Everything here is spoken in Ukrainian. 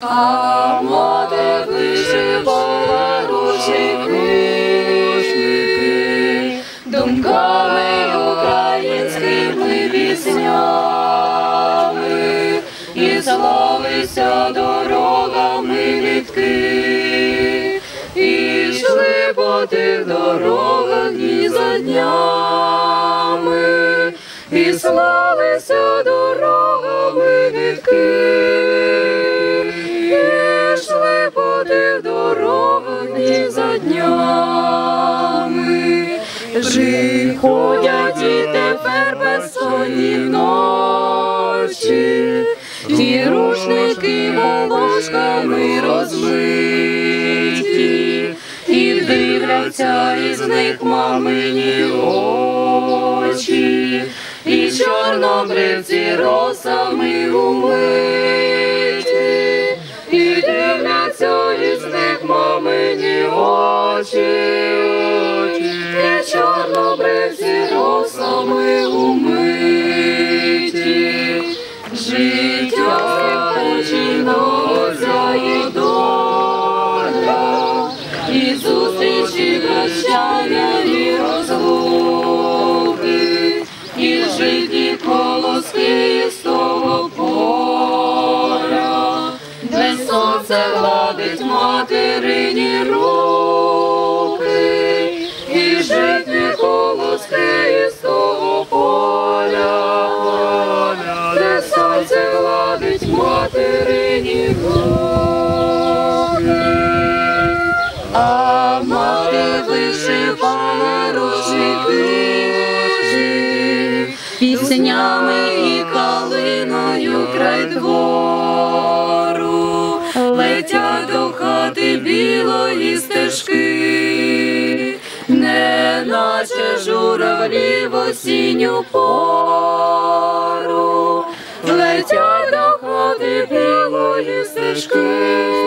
А мати вишивала думками українськими піснями, і славися дорогами літки, і йшли по тих дорогах і за днями, і славися дорогами літки. І за днями, Приходять і тепер безсонні ночі, ті рушники волошками розмиті, і дивляться із них мамині очі, і чорнобривці росами умиті, мамині очі, очі, і чорнобривці росами умиті, життя починається і доля, і зустрічі прощання і розлуки, і житні колоски з того поля, де сонце гладить материні материні руки. А мати вишивала рушники піснями і калиною край двору, летять до хати білої стежки, не наче журавлі в осінню пору, летять до хати білої стежки.